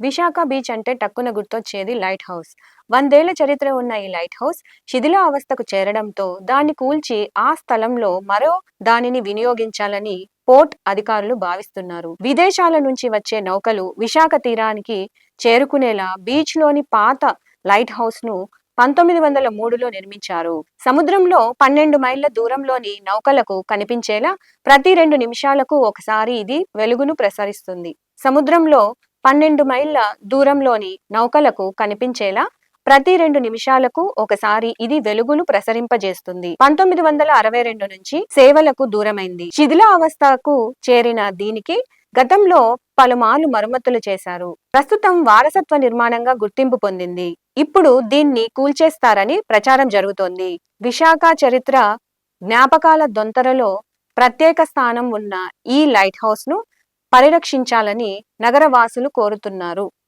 Visakha beach అంటే టక్కున గుర్తొచ్చేది లైట్ హౌస్. వందేళ్ళ చరిత్ర ఉన్న ఈ లైట్ హౌస్ శిథిల అవస్థకు చేరడంతో దాన్ని కూల్చి ఆ స్థలంలో మరో దానిని వినియోగించాలని పోర్ట్ అధికారులు భావిస్తున్నారు. విదేశాల నుంచి వచ్చే నౌకలు విశాఖ తీరానికి చేరుకునేలా బీచ్లోని పాత లైట్ హౌస్ను పంతొమ్మిది వందల మూడులో నిర్మించారు. సముద్రంలో పన్నెండు మైళ్ళ దూరంలోని నౌకలకు కనిపించేలా ప్రతి రెండు నిమిషాలకు ఒకసారి ఇది వెలుగును ప్రసరిస్తుంది. సముద్రంలో పన్నెండు మైళ్ళ దూరంలోని నౌకలకు కనిపించేలా ప్రతి రెండు నిమిషాలకు ఒకసారి ఇది వెలుగును ప్రసరింపజేస్తుంది. పంతొమ్మిది వందల అరవై రెండు నుంచి సేవలకు దూరమైంది. శిథిల అవస్థకు చేరిన దీనికి గతంలో పలుమార్లు మరమ్మతులు చేశారు. ప్రస్తుతం వారసత్వ నిర్మాణంగా గుర్తింపు పొందింది. ఇప్పుడు దీన్ని కూల్చేస్తారని ప్రచారం జరుగుతోంది. విశాఖ చరిత్ర జ్ఞాపకాల దొంతరలో ప్రత్యేక స్థానం ఉన్న ఈ లైట్ హౌస్ను పరిరక్షించాలని నగరవాసులు కోరుతున్నారు.